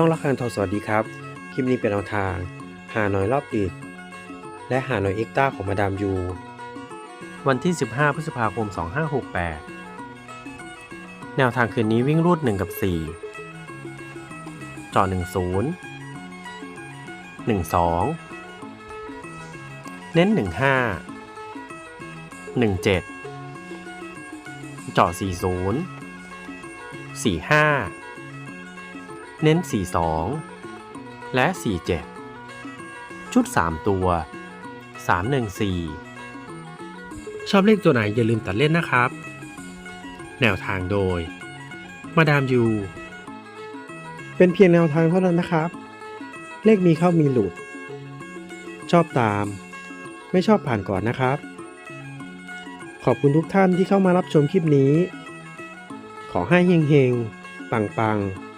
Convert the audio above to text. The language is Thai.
ช่องละคันทองสวัสดีครับ คลิปนี้เป็นแนวทาง หาหน่อยรอบดึกและหาหน่อยเอ็กต้าของมาดามยู วันที่ 15 พฤษภาคม 2568 แนวทางคืนนี้วิ่งรูด 1 กับ 4จอ10 12 เน้น 15 17เจาะ40 45 เน้น 42 และ 47 ชุด 3 ตัว 314 ชอบเลขตัวไหนอย่าลืมตัดเล่นนะครับ แนวทางโดย มาดามยู เป็นเพียงแนวทางเท่านั้นนะครับ เลขมีเข้ามีหลุด ชอบตาม ไม่ชอบผ่านก่อนนะครับ ขอบคุณทุกท่านที่เข้ามารับชมคลิปนี้ ขอให้เฮงๆ ปังๆ